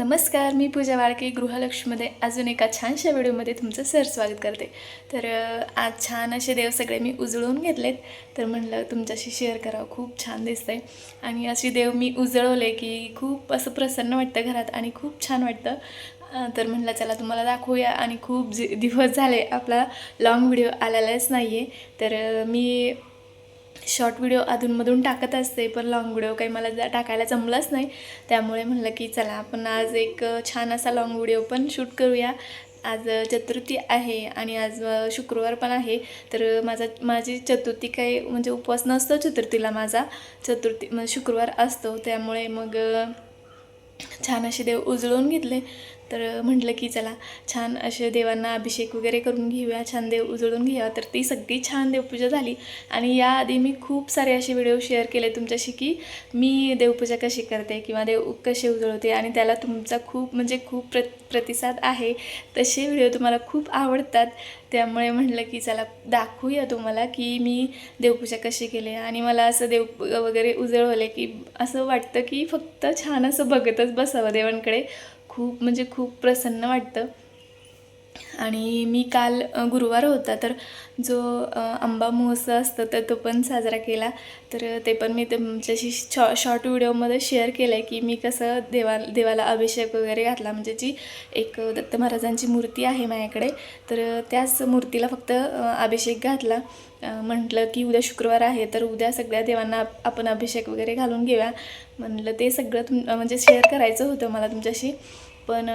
नमस्कार मी पूजा वाळके गृहलक्ष्मीमध्ये अजून एका छानशा व्हिडिओमध्ये तुमचं सर स्वागत करते. तर आज छान असे देव सगळे मी उजळून घेतलेत. तर म्हणलं तुमच्याशी शेअर करावं खूप छान दिसतंय. आणि असे देव मी उजळवले की खूप असं प्रसन्न वाटतं घरात आणि खूप छान वाटतं. तर म्हणलं चला तुम्हाला दाखवूया आणि खूप दिवस झाले आपला लाँग व्हिडिओ आलेलाच नाही आहे तर मी शॉर्ट व्हिडिओ अधूनमधून टाकत असते पण लॉंग व्हिडिओ काही मला जा- टाकायला जमलंच नाही. त्यामुळे म्हणलं की चला आपण आज एक छान असा लॉंग व्हिडिओ पण शूट करूया. आज चतुर्थी आहे आणि आज शुक्रवार पण आहे. तर माझा माझी चतुर्थी काही म्हणजे उपवास नसतो चतुर्थीला माझा. चतुर्थी म्हणजे शुक्रवार असतो. त्यामुळे मग छान असे देव उजळून घेतले. तर म्हटलं की चला छान असे देवांना अभिषेक वगैरे करून घेऊया छान देव उजळून घेऊया. तर ती सगळी छान देवपूजा झाली. आणि याआधी मी खूप सारे असे व्हिडिओ शेअर केले तुमच्याशी की मी देवपूजा कशी करते किंवा देव कसे उजळवते आणि त्याला तुमचा खूप म्हणजे खूप प्र प्रतिसाद आहे. तसे व्हिडिओ तुम्हाला खूप आवडतात. त्यामुळे म्हटलं की चला दाखवूया तुम्हाला की मी देवपूजा कशी केली. आणि मला असं देव वगैरे उजळवले की असं वाटतं की फक्त छान असं बघतच बसावं देवांकडे. खूप म्हणजे खूप प्रसन्न वाटतं. आणि मी काल गुरुवार होता तर जो आंबा महोत्सव असतो तर तो पण साजरा केला. तर ते पण मी तुमच्याशी शॉ शॉर्ट व्हिडिओमध्ये शेअर केलं आहे की मी कसं देवा देवाला अभिषेक वगैरे घातला. म्हणजे जी एक दत्त महाराजांची मूर्ती आहे माझ्याकडे तर त्याच मूर्तीला फक्त अभिषेक घातला. म्हटलं की उद्या शुक्रवार आहे तर उद्या सगळ्या देवांना आपण अभिषेक वगैरे घालून घेऊया. म्हटलं ते सगळं तुम म्हणजे शेअर करायचं होतं मला तुमच्याशी. पण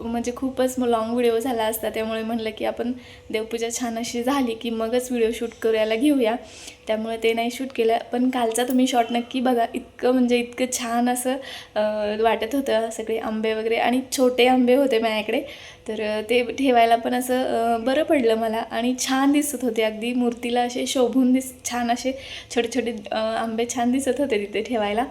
म्हणजे खूपच लॉंग व्हिडिओ झाला असता त्यामुळे म्हणलं की आपण देवपूजा छान अशी झाली की मगच व्हिडिओ शूट करायला घेऊया. त्यामुळे ते नाही शूट केलं. पण कालचा तुम्ही शॉट नक्की बघा. इतकं म्हणजे इतकं छान असं वाटत होतं सगळे आंबे वगैरे आणि छोटे आंबे होते माझ्याकडे. तर ते ठेवायला पण असं बरं पडलं मला आणि छान दिसत होते. अगदी मूर्तीला असे शोभून दिस छान असे छोटे छोटे आंबे छान दिसत होते तिथे ठेवायला.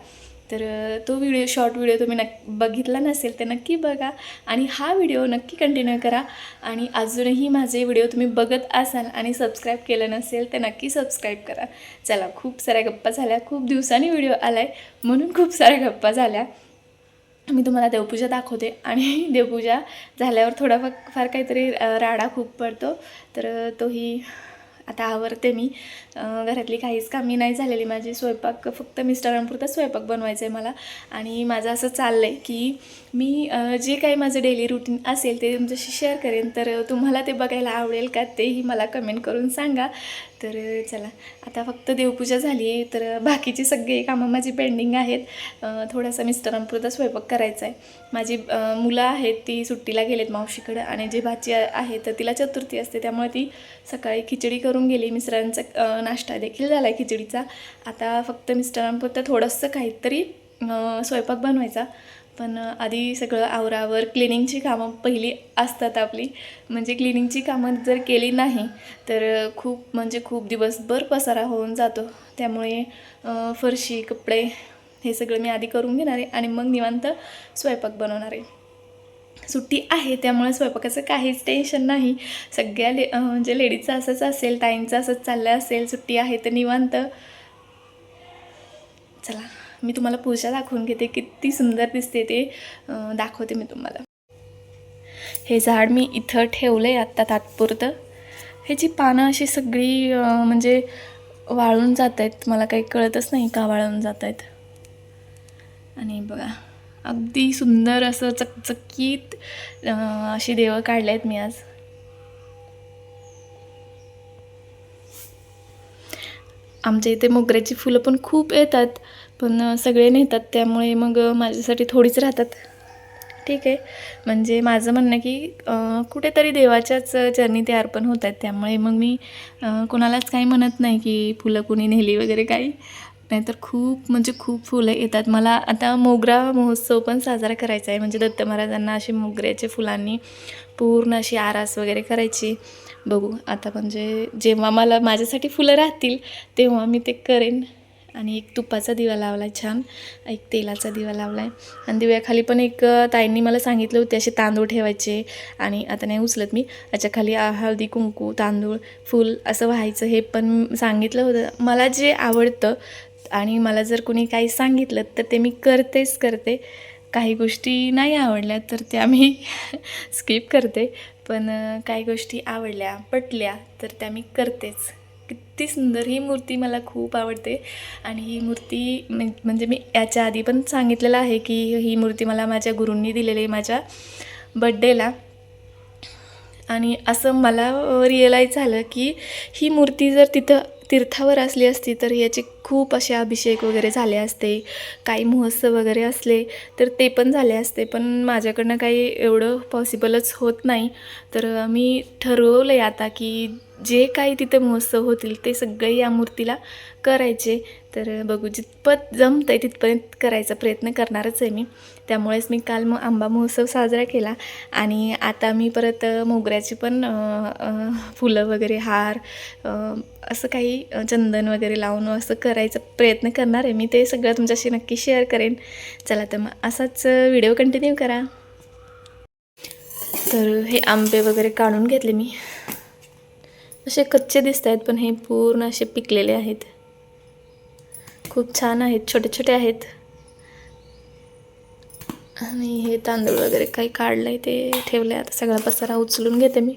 तर तो व्हिडिओ शॉर्ट व्हिडिओ तुम्ही नक् बघितला नसेल तर नक्की बघा आणि हा व्हिडिओ नक्की कंटिन्यू करा आणि अजूनही माझे व्हिडिओ तुम्ही बघत असाल आणि सबस्क्राईब केलं नसेल तर नक्की सबस्क्राईब करा. चला खूप साऱ्या गप्पा झाल्या खूप दिवसांनी व्हिडिओ आला आहे म्हणून खूप साऱ्या गप्पा झाल्या. मी तुम्हाला देवपूजा दाखवते आणि देवपूजा झाल्यावर थोडा फार काहीतरी राडा खूप पडतो तर तोही आता आवरते मी. घरातली काहीच कामी नाही झालेली. माझी स्वयंपाक फक्त मिस्टरांपुरता स्वयंपाक बनवायचा आहे मला. आणि माझं असं चाललं आहे की मी जे काही माझं डेली रुटीन असेल ते तुमच्याशी शेअर करेन. तर तुम्हाला ते बघायला आवडेल का तेही मला कमेंट करून सांगा. तर चला आता फक्त देवपूजा झाली आहे तर बाकीची सगळी कामं माझी पेंडिंग आहेत. थोडासा मिस्टरांपुरता स्वयंपाक करायचा आहे. माझी मुलं आहेत ती सुट्टीला गेलेत मावशीकडं आणि जी भाची आहे तर तिला चतुर्थी असते त्यामुळे ती सकाळी खिचडी करून गेली. मिस्टरांचा नाश्ता देखील झाला आहे खिचडीचा. आता फक्त मिस्टरांपुरतं थोडंसं काहीतरी स्वयंपाक बनवायचा. पण आधी सगळं आवरावर क्लिनिंगची कामं पहिली असतात आपली. म्हणजे क्लिनिंगची कामं जर केली नाही तर खूप म्हणजे खूप दिवसभर पसारा होऊन जातो. त्यामुळे फरशी कपडे हे सगळं मी आधी करून घेणार आहे आणि मग निवांत स्वयंपाक बनवणार आहे. सुट्टी आहे त्यामुळे स्वयंपाकाचं काहीच टेन्शन नाही. सगळ्या ले म्हणजे लेडीजचं असंच असेल टाईमचं असंच चाललं असेल सुट्टी आहे तर निवांत. चला. मी तुम्हाला पूजा दाखवून घेते किती सुंदर दिसते ते दाखवते मी तुम्हाला. हे झाड मी इथं ठेवलं आहे आत्ता तात्पुरतं. ह्याची पानं अशी सगळी म्हणजे वाळून जात आहेत मला काही कळतच नाही का वाळून जात आहेत आणि बघा अगदी सुंदर असं चकचकीत अशी देवं काढले आहेत मी आज. आमच्या इथे मोगऱ्याची फुलं पण खूप येतात. पण सगळे नेतात त्यामुळे मग माझ्यासाठी थोडीच राहतात. ठीक आहे. म्हणजे माझं म्हणणं की कुठेतरी देवाच्याच चरणी ते अर्पण होत आहेत. त्यामुळे मग मी कोणालाच काही म्हणत नाही की फुलं कुणी नेली वगैरे काही. नाहीतर खूप म्हणजे खूप फुलं येतात. मला आता मोगरा महोत्सव पण साजरा करायचा आहे. म्हणजे दत्त महाराजांना असे मोगऱ्याच्या फुलांनी पूर्ण अशी आरास वगैरे करायची. बघू आता म्हणजे जेव्हा मला माझ्यासाठी फुलं राहतील तेव्हा मी ते करेन. आणि एक तुपाचा दिवा लावला आहे छान एक तेलाचा दिवा लावला आहे आणि दिव्याखाली पण एक ताईंनी मला सांगितलं होते असे तांदूळ ठेवायचे आणि आता नाही उचलत मी. याच्याखाली हळदी कुंकू तांदूळ फूल असं व्हायचं हे पण सांगितलं होतं. मला जे आवडतं आणि मला जर कोणी काही सांगितलं तर ते मी करतेच करते. काही गोष्टी नाही आवडल्या तर त्या मी स्किप करते. पण काही गोष्टी आवडल्या पटल्या तर त्या मी करतेच. किती सुंदर ही मूर्ती मला खूप आवडते. आणि ही मूर्ती म्हणजे मी याच्या आधी पण सांगितलेलं आहे की ही मूर्ती मला माझ्या गुरूंनी दिलेली आहे माझ्या बड्डेला आणि असं मला रिअलाईज झालं की ही मूर्ती जर तिथं तीर्थावर असली असती तर याची खूप असे अभिषेक वगैरे झाले असते काही महोत्सव वगैरे असले तर ते पण झाले असते. पण माझ्याकडनं काही एवढं पॉसिबलच होत नाही. तर मी ठरवलं आहे आता की जे काही तिथे महोत्सव होतील ते सगळे या मूर्तीला करायचे. तर बघू जितपत जमतं आहे तिथपर्यंत करायचा प्रयत्न करणारच आहे मी. त्यामुळेच मी काल मग आंबा महोत्सव साजरा केला आणि आता मी परत मोगऱ्याची पण फुलं वगैरे हार असं काही चंदन वगैरे लावून असं कर प्रयत्न करणार आहे. मी ते सगळं तुमच्याशी नक्की शेअर करेन. चला तर मग असाच व्हिडिओ कंटिन्यू करा. तर हे आंबे वगैरे काढून घेतले मी. असे कच्चे दिसत आहेत पण हे पूर्ण असे पिकलेले आहेत. खूप छान आहेत छोटे छोटे आहेत. आणि हे तांदूळ वगैरे काही काढलं आहे ते ठेवलं आहे आता सगळा पसारा उचलून घेते मी.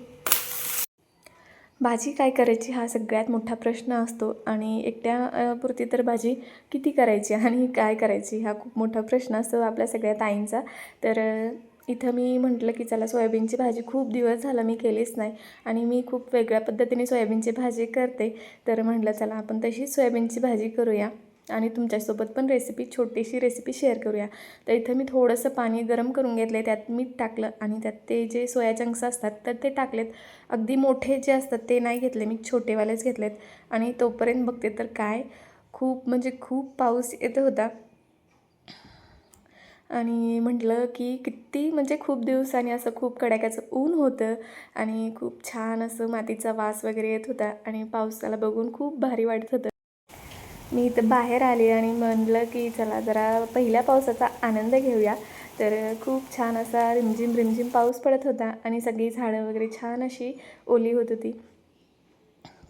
भाजी काय करायची हा सगळ्यात मोठा प्रश्न असतो. आणि एकट्या पुरती तर भाजी किती करायची आणि काय करायची हा खूप मोठा प्रश्न असतो आपल्या सगळ्या ताईंचा. तर इथं मी म्हटलं की चला सोयाबीनची भाजी खूप दिवस झाला मी केलीच नाही आणि मी खूप वेगळ्या पद्धतीने सोयाबीनची भाजी करते. तर म्हटलं चला आपण तशीच सोयाबीनची भाजी करूया. आणि तुमच्यासोबत पण रेसिपी छोटीशी रेसिपी शेअर करूया. तर इथं मी थोडंसं पाणी गरम करून घेतलं आहे त्यात मीठ टाकलं आणि त्यात ते जे सोया चंक्स असतात तर ते टाकलेत. अगदी मोठे जे असतात ते नाही घेतले मी छोटेवालेच घेतलेत. आणि तोपर्यंत बघते तर काय खूप म्हणजे खूप पाऊस येत होता. आणि म्हटलं की किती म्हणजे खूप दिवसांनी असं खूप कडाक्याचं ऊन होतं आणि खूप छान असं मातीचा वास वगैरे येत होता आणि पावसाला बघून खूप भारी वाटत होतं. मी इथं बाहेर आले आणि म्हणलं की चला जरा पहिल्या पावसाचा आनंद घेऊया. तर खूप छान असा रिमझिम रिमझिम पाऊस पडत होता आणि सगळी झाडं वगैरे छान अशी ओली होत होती.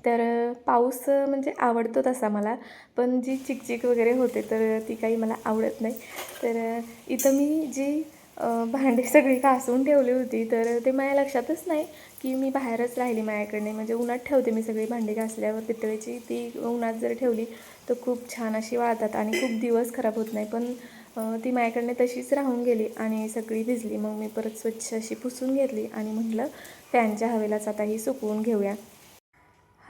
तर पाऊस म्हणजे आवडतो तसा मला पण जी चिकचिक वगैरे होते तर ती काही मला आवडत नाही. तर इथं मी जी भांडी सगळी घासून ठेवली होती. तर ते माझ्या लक्षातच नाही की मी बाहेरच राहिली माझ्याकडे. म्हणजे उन्हात ठेवते मी सगळी भांडी घासल्यावर. पितळेची ती उन्हात जर ठेवली तर खूप छान अशी वाळतात आणि खूप दिवस खराब होत नाही. पण ती माझ्याकडनं तशीच राहून गेली आणि सगळी भिजली. मग मी परत स्वच्छ अशी पुसून घेतली आणि म्हटलं फॅनच्या हवेलाच आता ही सुकवून घेऊया.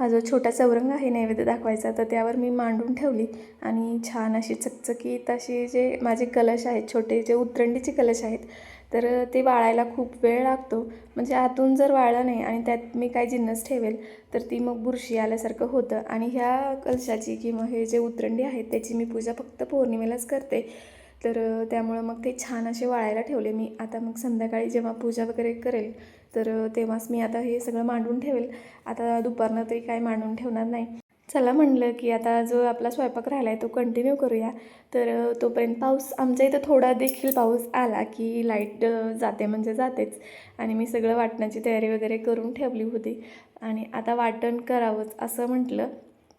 हा जो छोटा चौरंग आहे नैवेद्य दाखवायचा तर त्यावर मी मांडून ठेवली. आणि छान अशी चकचकीत अशी जे माझे कलश आहेत छोटे जे उतरंडीचे कलश आहेत तर ते वाळायला खूप वेळ लागतो. म्हणजे आतून जर वाळलं नाही आणि त्यात मी काय जिन्नस ठेवेल तर ती मग बुरशी आल्यासारखं होतं. आणि ह्या कलशाची किंवा हे जे उतरंडी आहेत त्याची मी पूजा फक्त पौर्णिमेलाच करते. तर त्यामुळं मग ते छान असे वाळायला ठेवले मी. आता मग संध्याकाळी जेव्हा पूजा वगैरे करेल तर तेव्हाच मी आता हे सगळं मांडून ठेवेल. आता दुपारनं तरी काय मांडून ठेवणार नाही. चला म्हणलं की आता जो आपला स्वयंपाक राहिला आहे तो कंटिन्यू करूया. तर तोपर्यंत पाऊस आमच्या इथं थोडा देखील पाऊस आला की लाइट जाते म्हणजे जातेच. आणि मी सगळं वाटण्याची तयारी वगैरे करून ठेवली होती. आणि आता वाटण करावंच असं म्हटलं.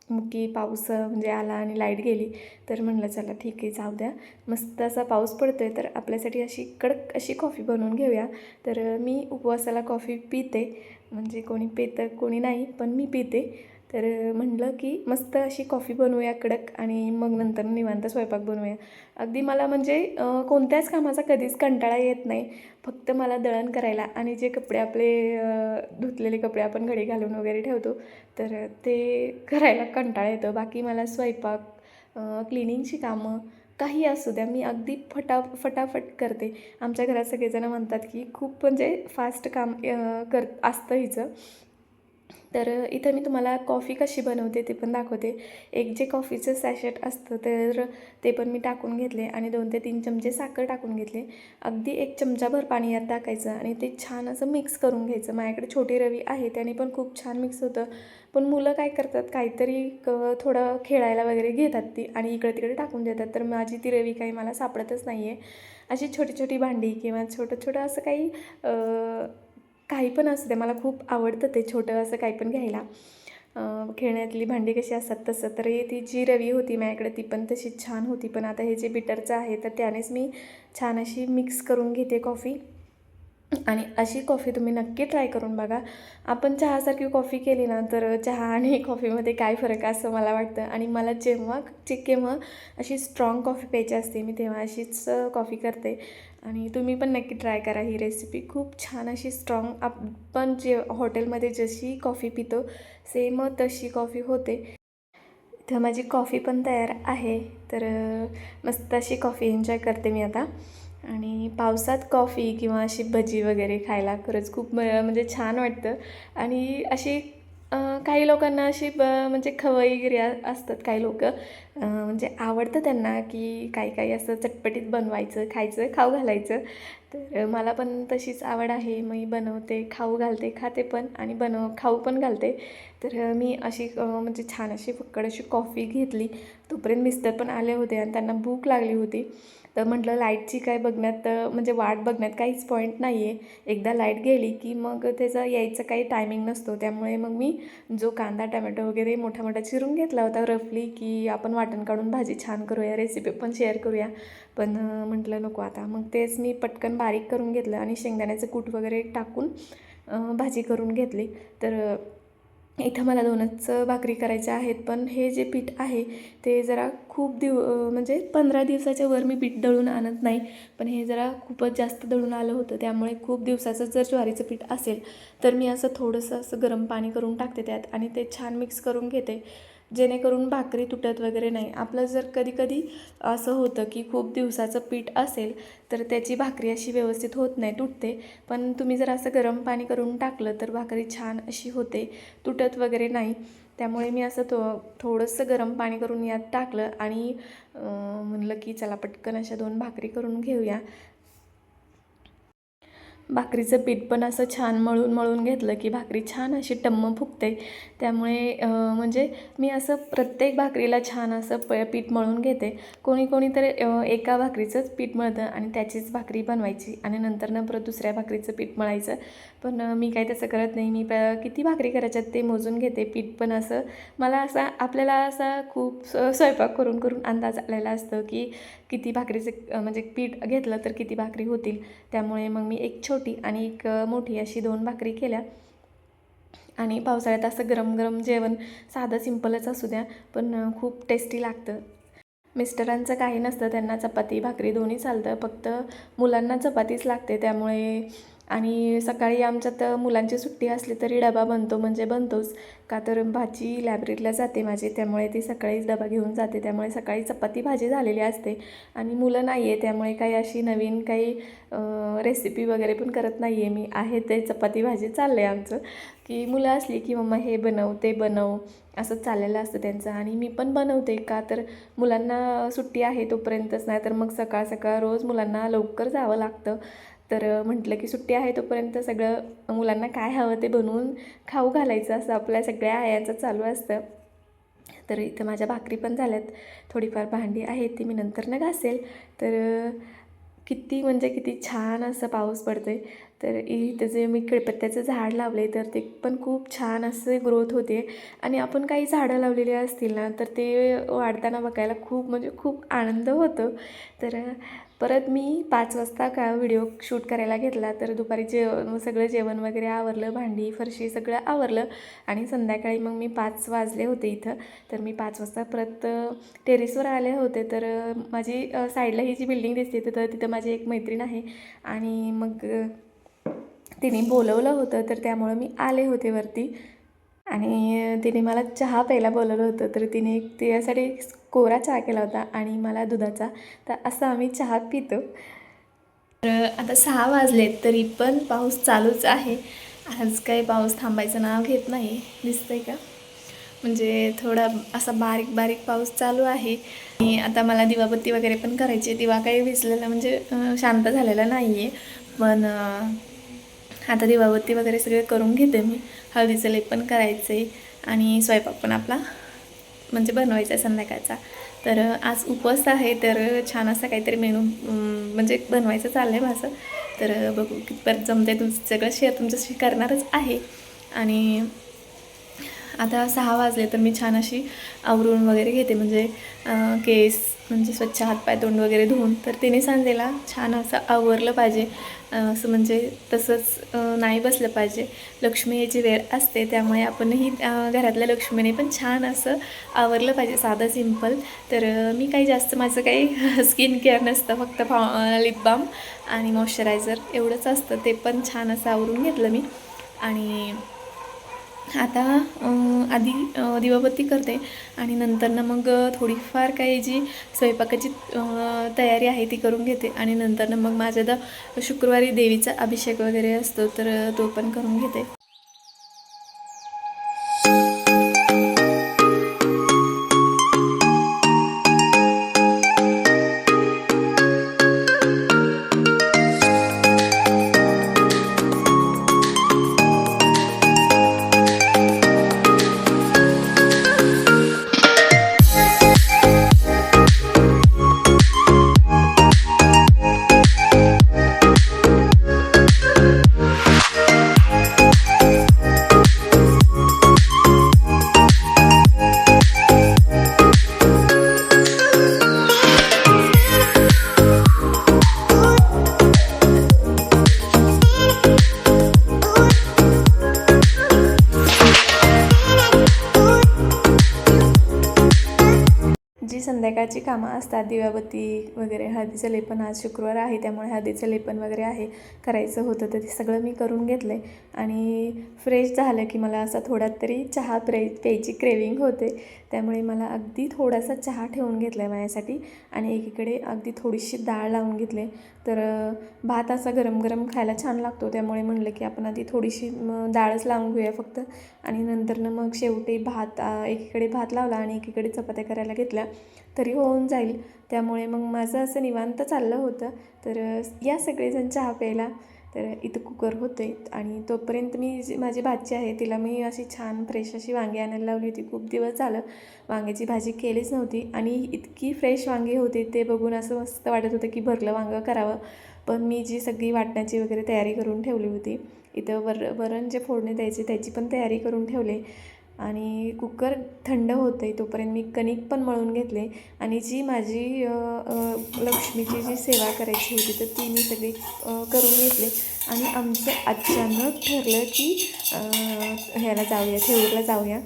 मुकी की पाऊस म्हणजे आला आणि लाइट गेली तर म्हणलं चला ठीक आहे जाऊ द्या. मस्त असा पाऊस पडतो आहे तर आपल्यासाठी अशी कडक अशी कॉफी बनवून घेऊया. तर मी उपवासाला कॉफी पिते म्हणजे कोणी पितं कोणी नाही पण मी पिते. तर म्हणलं की मस्त अशी कॉफी बनवूया कडक आणि मग नंतर निवांत स्वयंपाक बनवूया. अगदी मला म्हणजे कोणत्याच कामाचा कधीच कंटाळा येत नाही. फक्त मला दळण करायला आणि जे कपडे आपले धुतलेले कपडे आपण घडी घालून वगैरे ठेवतो तर ते करायला कंटाळा येतो. बाकी मला स्वयंपाक क्लिनिंगची कामं काही असू द्या मी अगदी फटा फटाफट करते. आमच्या घरात सगळेजणं म्हणतात की खूप म्हणजे फास्ट काम कर असतं हिचं. तर इथं मी तुम्हाला कॉफी कशी बनवते ते पण दाखवते. एक जे कॉफीचं सॅशेट असतं तर ते पण मी टाकून घेतले आणि दोन ते तीन चमचे साखर टाकून घेतले. अगदी एक चमचाभर पाणी यात टाकायचं आणि ते छान असं मिक्स करून घ्यायचं. माझ्याकडे छोटी रवी आहे त्याने पण खूप छान मिक्स होतं. पण मुलं काय करतात काहीतरी क थोडं खेळायला वगैरे घेतात ती आणि इकडे तिकडे टाकून देतात. तर माझी ती रवी काही मला सापडतच नाही आहे अशी छोटी छोटी भांडी किंवा छोटं छोटं असं काही काही पण असू दे मला खूप आवडतं ते छोटं असं काही पण घ्यायला. खेळण्यातली भांडी कशी असतात तसं. तर ती जी रवी होती माझ्याकडे ती पण तशी छान होती. पण आता हे जे बिटरचं आहे तर त्यानेच मी छान अशी मिक्स करून घेते कॉफी आणि अशी कॉफी तुम्ही नक्की ट्राय करून बघा. आपण चहासारखी कॉफी केली ना तर चहा आणि कॉफीमध्ये काय फरक आहे असं मला वाटतं. आणि मला जेव्हा जे केव्हा अशी स्ट्रॉंग कॉफी प्यायची असते मी तेव्हा अशीच कॉफी करते. आणि तुम्ही पण नक्की ट्राय करा ही रेसिपी खूप छान अशी स्ट्रॉंग आपण जे हॉटेलमध्ये जशी कॉफी पितो सेम तशी कॉफी होते. इथं माझी कॉफी पण तयार आहे. तर मस्त अशी कॉफी एन्जॉय करते मी आता. आणि पावसात कॉफी किंवा अशी भजी वगैरे खायला खरंच खूप म म्हणजे छान वाटतं. आणि अशी काही लोकांना अशी ब म्हणजे खवईगिरी वगैरे असतात काही लोक. म्हणजे आवडतं त्यांना की काही काही असं चटपटीत बनवायचं खायचं खाऊ घालायचं. तर मला पण तशीच आवड आहे. मी बनवते खाऊ घालते खाते पण आणि बनव खाऊ पण घालते. तर मी अशी म्हणजे छान अशी फक्कड अशी कॉफी घेतली. तोपर्यंत मिस्टर पण आले होते आणि त्यांना भूक लागली होती. तर म्हटलं लाईटची काय बघण्यात म्हणजे वाट बघण्यात काहीच पॉईंट नाही आहे एकदा लाइट गेली की मग त्याचा यायचं काही टायमिंग नसतो. त्यामुळे मग मी जो कांदा टमॅटो वगैरे मोठा मोठा चिरून घेतला होता रफली की आपण वाटण काढून भाजी छान करूया रेसिपी पण शेअर करूया. पण म्हटलं नको आता. मग तेच मी पटकन बारीक करून घेतलं आणि शेंगदाण्याचं कूट वगैरे टाकून भाजी करून घेतली. तर इथं मला दोनच भाकरी करायच्या आहेत पण हे जे पीठ आहे ते जरा खूप दिव म्हणजे पंधरा दिवसाच्या वर मी पीठ दळून आणत नाही पण हे जरा खूपच जास्त दळून आलं होतं त्यामुळे खूप दिवसाचं जर ज्वारीचं पीठ असेल तर मी असं थोडंसं असं गरम पाणी करून टाकते त्यात आणि ते छान मिक्स करून घेते. जेणेकरून भाकरी तुटत वगैरे नाही. आपलं जर कधीकधी असं होतं की खूप दिवसाचं पीठ असेल तर त्याची भाकरी अशी व्यवस्थित होत नाही तुटते. पण तुम्ही जर असं गरम पाणी करून टाकलं तर भाकरी छान अशी होते. तुटत वगैरे नाही. त्यामुळे मी असं थो थोडंसं गरम पाणी करून यात टाकलं आणि म्हणलं की चला पटकन अशा दोन भाकरी करून घेऊया. भाकरीचं पीठ पण असं छान मळून मळून घेतलं की भाकरी छान अशी टम्म फुगते. त्यामुळे म्हणजे मी असं प्रत्येक भाकरीला छान असं प पीठ मळून घेते. कोणी कोणी तर एका भाकरीचंच पीठ मळतं आणि त्याचीच भाकरी बनवायची आणि नंतर न परत दुसऱ्या भाकरीचं पीठ मळायचं. पण मी काही तसं करत नाही. मी प किती भाकरी करायच्यात ते मोजून घेते. पीठ पण असं मला असा आपल्याला असा खूप स- स्वयंपाक करून करून अंदाज आलेला असतो की किती भाकरीचं म्हणजे पीठ घेतलं तर किती भाकरी होतील. त्यामुळे मग मी एक छोट आणि एक मोठी अशी दोन भाकरी केल्या. आणि पावसाळ्यात असं गरम गरम जेवण साधं सिंपलच असू द्या पण खूप टेस्टी लागतं. मिस्टरांचं काही नसतं त्यांना चपाती भाकरी दोन्ही चालतं. फक्त मुलांना चपातीच लागते त्यामुळे आणि सकाळी आमच्यात मुलांची सुट्टी असली तरी डबा बनतो म्हणजे बनतोच. का तर भाजी लायब्ररीला जाते माझी त्यामुळे ती सकाळीच डबा घेऊन जाते. त्यामुळे सकाळी चपाती भाजी झालेली असते. आणि मुलं नाही आहे त्यामुळे काही अशी नवीन काही रेसिपी वगैरे पण करत नाही आहे मी. आहे ते चपाती भाजी चाललं आहे आमचं. की मुलं असली की मम्मा हे बनव ते बनव असं चाललेलं असतं त्यांचं. आणि मी पण बनवते. का तर मुलांना सुट्टी आहे तोपर्यंतच नाही तर मग सकाळ सकाळ रोज मुलांना लवकर जावं लागतं. तर म्हटलं की सुट्टी आहे तोपर्यंत सगळं मुलांना काय हवं ते बनवून खाऊ घालायचं असं आपल्या सगळ्या आयांचं चालू असतं. तर इथं माझ्या भाकरी पण झाल्यात. थोडीफार भांडी आहेत ती मी नंतर न घासेल. तर किती म्हणजे किती छान असं पाऊस पडतो आहे तर इथं जे मी कळपत्त्याचं झाड लावले तर ते पण खूप छान असे ग्रोथ होते. आणि आपण काही झाडं लावलेली असतील ना तर ते वाढताना बघायला खूप म्हणजे खूप आनंद होतो. तर परत मी पाच वाजता का व्हिडिओ शूट करायला घेतला तर दुपारी जेव सगळं जेवण वगैरे आवरलं भांडी फरशी सगळं आवरलं. आणि संध्याकाळी मग मी पाच वाजले होते इथं. तर मी पाच वाजता परत टेरेसवर आले होते. तर माझी साईडला ही जी बिल्डिंग दिसते तर तिथं माझी एक मैत्रीण आहे. आणि मग तिने बोलवलं होतं तर त्यामुळं मी आले होते वरती. आणि तिने मला चहा प्यायला बोलवलं होतं तर तिने एक तिच्यासाठी कोरा चहा केला होता आणि मला दुधाचा. तर असं आम्ही चहा पितो. तर आता सहा वाजलेत तरी पण पाऊस चालूच आहे. आज काही पाऊस थांबायचं नाव घेत नाही दिसतंय का? म्हणजे थोडा असा बारीक बारीक पाऊस चालू आहे. आणि आता मला दिवाबत्ती वगैरे पण करायची आहे. दिवा काही विसलेला म्हणजे शांत झालेला नाही आहे पण आता दिवाबत्ती वगैरे सगळे करून घेते मी. हळदीचं लेप पण करायचं आहे आणि स्वयंपाक पण आपला म्हणजे बनवायचा आहे संध्याकाळचा. तर आज उपवास आहे तर छान असा काहीतरी मेनू म्हणजे बनवायचं चाललं आहे माझं. तर बघू कितपर्यंत जमते तुमचं सगळं शेअर तुमच्याशी करणारच आहे. आणि आता सहा वाजले तर मी छान अशी आवरून वगैरे घेते. म्हणजे केस म्हणजे स्वच्छ हातपाय तोंड वगैरे धुवून. तर तिने सांजेला छान असं आवरलं पाहिजे. असं म्हणजे तसंच नाही बसलं पाहिजे. लक्ष्मी याची वेळ असते त्यामुळे आपणही घरातल्या लक्ष्मीने पण छान असं आवरलं पाहिजे. साधं सिंपल तर मी काही जास्त माझं काही स्किन केअर नसतं. फक्त फा लिप बाम आणि मॉइश्चरायझर एवढंच असतं. ते पण छान असं आवरून घेतलं मी. आणि आता आधी दिवाबत्ती करते आणि नंतर ना मग थोडीफार काही जी स्वयंपाकाची तयारी आहे ती करून घेते आणि नंतर ना मग माझ्या तर शुक्रवारी देवीचा अभिषेक वगैरे असतो तर तो पण करून घेते. जी कामं असतात. दिवाबत्ती वगैरे हळदीचं लेपन आज शुक्रवार आहे त्यामुळे हळदीचं लेपन वगैरे आहे. करायचं होतं तर ते सगळं मी करून घेतलं आहे आणि फ्रेश झालं की मला असा थोडा तरी चहा प्रे प्यायची क्रेविंग होते. त्यामुळे मला अगदी थोडासा चहा ठेवून घेतला आहे माझ्यासाठी आणि एकीकडे अगदी थोडीशी डाळ लावून घेतली. तर भात असा गरम गरम खायला छान लागतो. त्यामुळे म्हणलं की आपण आधी थोडीशी डाळच लावून घेऊया फक्त. आणि नंतरनं मग शेवटी भात एकीकडे भात लावला आणि एकीकडे चपात्या करायला घेतल्या. तरी होऊन जाईल. त्यामुळे मग माझं असं निवांत चाललं होतं. तर या सगळेजण चहा प्यायला. तर इथं कुकर होते आणि तोपर्यंत मी जी माझी भाची आहे तिला मी अशी छान फ्रेश अशी वांगी आणायला लावली होती. खूप दिवस झालं वांग्याची भाजी केलीच नव्हती आणि इतकी फ्रेश वांगी होती ते बघून असं मस्त वाटत होतं की भरलं वांगं करावं. पण मी जी सगळी वाटण्याची वगैरे तयारी करून ठेवली होती इथं वर वरण जे फोडणे द्यायचे त्याची पण तयारी करून ठेवले. आणि कुकर थंड होतं आहे तोपर्यंत मी कणिक पण मळून घेतले. आणि जी माझी लक्ष्मीची जी सेवा करायची होती तर ती मी सगळी करून घेतले. आणि आमचं अचानक ठरलं की ह्याला जाऊया थेऊरला जाऊया.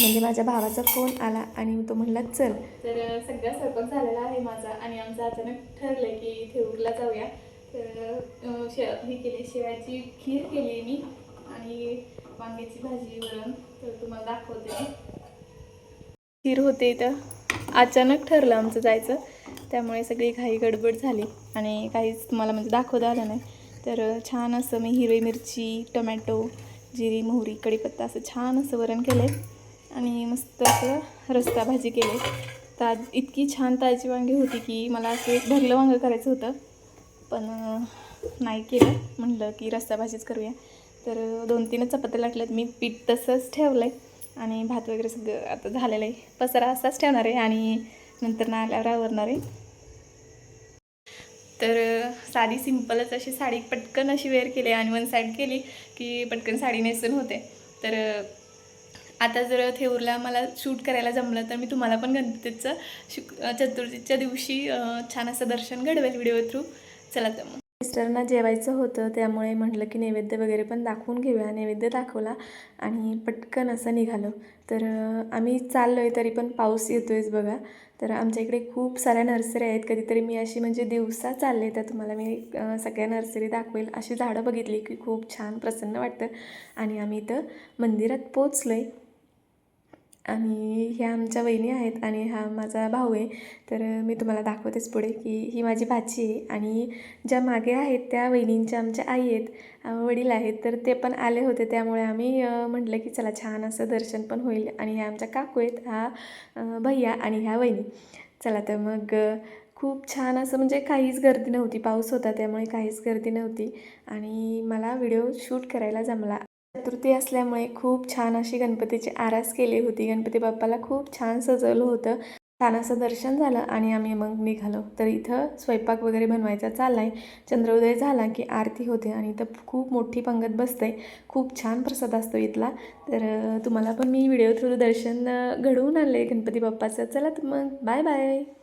म्हणजे माझ्या भावाचा फोन आला आणि तो म्हणला चल. तर सगळा स्वयंपाक झालेला आहे माझा आणि आमचं अचानक ठरलं की थेऊरला जाऊया. तर शे हे केली शेळ्याची खीर केली मी. आणि वांग्याची भाजी वरण तर तुम्हाला दाखवते. खीर होते इथं. अचानक ठरलं आमचं जायचं. त्यामुळे सगळी घाई गडबड झाली. आणि काहीच तुम्हाला म्हणजे दाखवता आलं नाही. तर छान असं मी हिरवी मिरची टमॅटो जिरी मोहरी कढीपत्ता असं छान असं वरण केलं आहे आणि मस्त असं रस्ता भाजी केले. ताज इतकी छान ताजी वांगी होती की मला असं एक भरलं वांगं करायचं होतं. पण नाही केलं. म्हटलं की रस्ता भाजीच करूया. तर दोन तीनच चपात्या लाटल्यात मी पीठ तसंच ठेवलं आहे आणि भात वगैरे सगळं आता झालेलं आहे. पसारा असाच ठेवणार आहे आणि नंतर ना आल्यावर आवरणार आहे. तर साधी सिंपलच अशी साडी पटकन अशी वेअर केली आणि वन साईड केली की पटकन साडी नेसून होते. तर आता जर थेऊरला मला शूट करायला जमलं तर मी तुम्हाला पण गणपतीचं शुक चतुर्थीच्या दिवशी छान असं दर्शन घडवेल व्हिडिओ थ्रू. चला तर मग. मिस्टरांना जेवायचं होतं त्यामुळे म्हटलं की नैवेद्य वगैरे पण दाखवून घेऊया. नैवेद्य दाखवला आणि पटकन असं निघालो. तर आम्ही चाललो आहे तरी पण पाऊस येतो आहेच बघा. तर आमच्या इकडे खूप साऱ्या नर्सरी आहेत. कधीतरी मी अशी म्हणजे दिवसा चालले तर तुम्हाला मी सगळ्या नर्सरी दाखवेल. अशी झाडं बघितली की खूप छान प्रसन्न वाटतं. आणि आम्ही इथं मंदिरात पोचलो आहे आणि ह्या आमच्या वहिनी आहेत आणि हा माझा भाऊ आहे. तर मी तुम्हाला दाखवतेच पुढे की ही माझी भाची आहे आणि ज्या मागे आहेत त्या वहिनींच्या आमच्या आई आहेत वडील आहेत. तर ते पण आले होते त्यामुळे आम्ही म्हटलं की चला छान असं दर्शन पण होईल. आणि ह्या आमच्या काकू आहेत हा भैया आणि ह्या वहिनी. चला तर मग खूप छान असं म्हणजे काहीच गर्दी नव्हती. पाऊस होता त्यामुळे काहीच गर्दी नव्हती. आणि मला व्हिडिओ शूट करायला जमला. चतुर्थी असल्यामुळे खूप छान अशी गणपतीची आरास केली होती. गणपती बाप्पाला खूप छान सजवलं होतं. छान असं दर्शन झालं आणि आम्ही मग निघालो. तर इथं स्वयंपाक वगैरे बनवायचा चालला आहे चंद्रोदय झाला की आरती होते आणि इथं खूप मोठी पंगत बसते. खूप छान प्रसाद असतो इथला. तर तुम्हाला पण मी व्हिडिओ थ्रू दर्शन घडवून आणले गणपती बाप्पाचं. चला तर मग. Bye bye